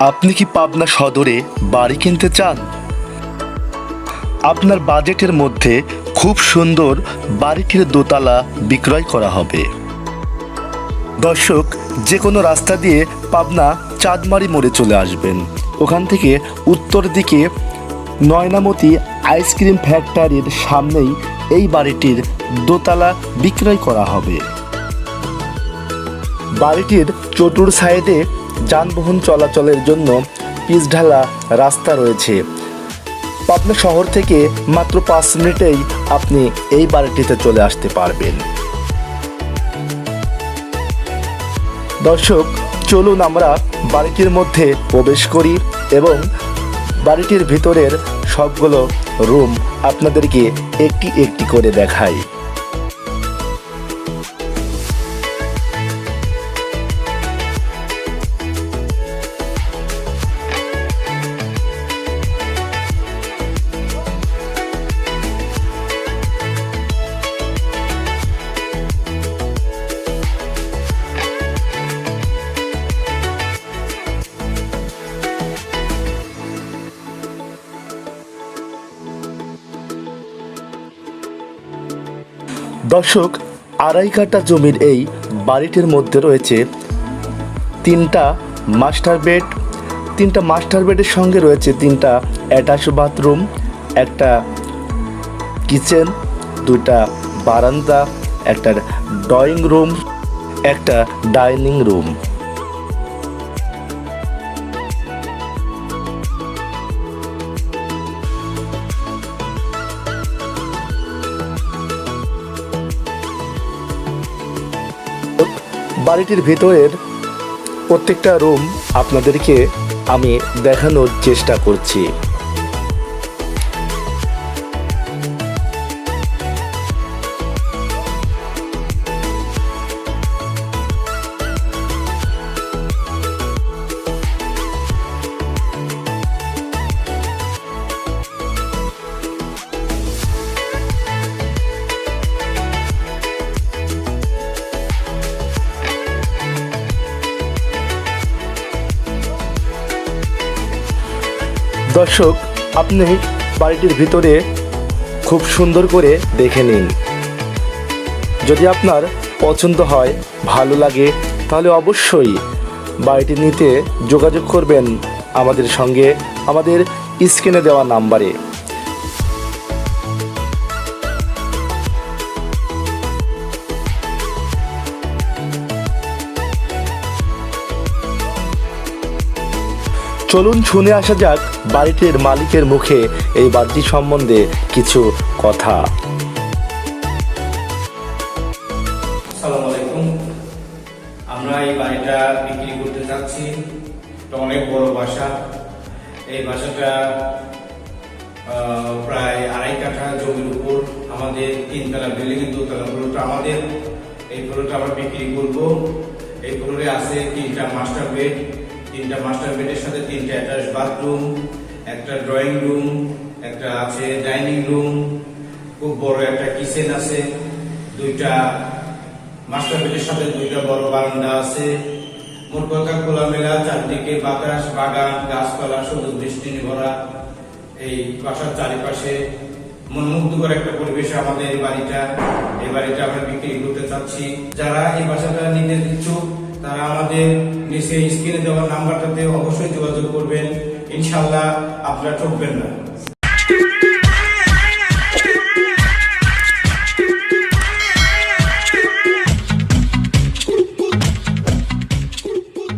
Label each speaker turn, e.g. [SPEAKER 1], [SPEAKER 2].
[SPEAKER 1] আপনি কি পাবনা সদরে বাড়ি কিনতে চান? আপনার বাজেটের মধ্যে খুব সুন্দর বাড়িটির দোতলা বিক্রয় করা হবে। দর্শক যে কোনো রাস্তা দিয়ে পাবনা চাঁদমারি মোড়ে চলে আসবেন। ওখান থেকে উত্তর দিকে নয়নামতি আইসক্রিম ফ্যাক্টরির সামনেই এই বাড়িটির দোতলা বিক্রয় করা হবে। বাড়িটির চতুর সাইডে যানবাহন চলাচলের জন্য পিচঢালা রাস্তা রয়েছে। পাবনা শহর থেকে মাত্র পাঁচ মিনিটেই আপনি এই বাড়িটিতে চলে আসতে পারবেন। দর্শক, চলুন আমরা বাড়িটির মধ্যে প্রবেশ করি এবং বাড়িটির ভিতরের সবগুলো রুম আপনাদেরকে একটি একটি করে দেখাই। দর্শক, আড়াই কাটা জমির এই বাড়িটির মধ্যে রয়েছে তিনটা মাস্টার বেড। তিনটা মাস্টার বেডের সঙ্গে রয়েছে তিনটা অ্যাটাচ বাথরুম, একটা কিচেন দুটা বারান্দা, একটা ড্রয়িং রুম, একটা ডাইনিং রুম। বাড়িটির ভেতরের প্রত্যেকটা রুম আপনাদেরকে আমি দেখানোর চেষ্টা করছি। দর্শক, আপনি বাড়িটির ভিতরে খুব সুন্দর করে দেখে নিন। যদি আপনার পছন্দ হয়, ভালো লাগে, তাহলে অবশ্যই বাড়িটি নিতে যোগাযোগ করবেন আমাদের সঙ্গে, আমাদের স্ক্রিনে দেওয়া নাম্বারে। চলুন শুনে আসা যাক বাড়িটির মালিকের মুখে এই বাড়িটি সম্বন্ধে কিছু কথা।
[SPEAKER 2] আমরা এই বাড়িটা বিক্রি করতে যাচ্ছি। এটা অনেক বড় বাসা। এই বাসাটা প্রায় আড়াই কাঠা জমির উপর আমাদের তিনতলা বিল্ডিং দোতলা ফ্লোরটা আমাদের। এই ফ্লোরটা আমরা বিক্রি করব। এই ফ্লোরে আছে তিনটা মাস্টার বেড তিনটা মাস্টার বেডের সাথে তিনটা অ্যাটাচ বাথরুম, একটা ড্রয়িং রুম, একটা আছে ডাইনিং রুম, খুব বড় একটা কিচেন আছে, দুইটা মাস্টার বেডের সাথে দুইটা বড় বারান্দা আছে। মোট কথা খোলামেলা, চারদিকে বাতাস, বাগান, গাছপালা, সবুজ বৃষ্টি ভরা। এই বাসার চারিপাশে মনমুগ্ধকর একটা পরিবেশে আমাদের এই বাড়িটা। এই বাড়িটা আমরা বিক্রি করতে চাচ্ছি। যারা এই বাসাটা নিতে ইচ্ছুক তারা আমাদের নিচে স্ক্রিনে দেওয়া নাম্বারটাতে অবশ্যই যোগাযোগ করবেন। ইনশাল্লাহ আপনারা ঠকবেন না।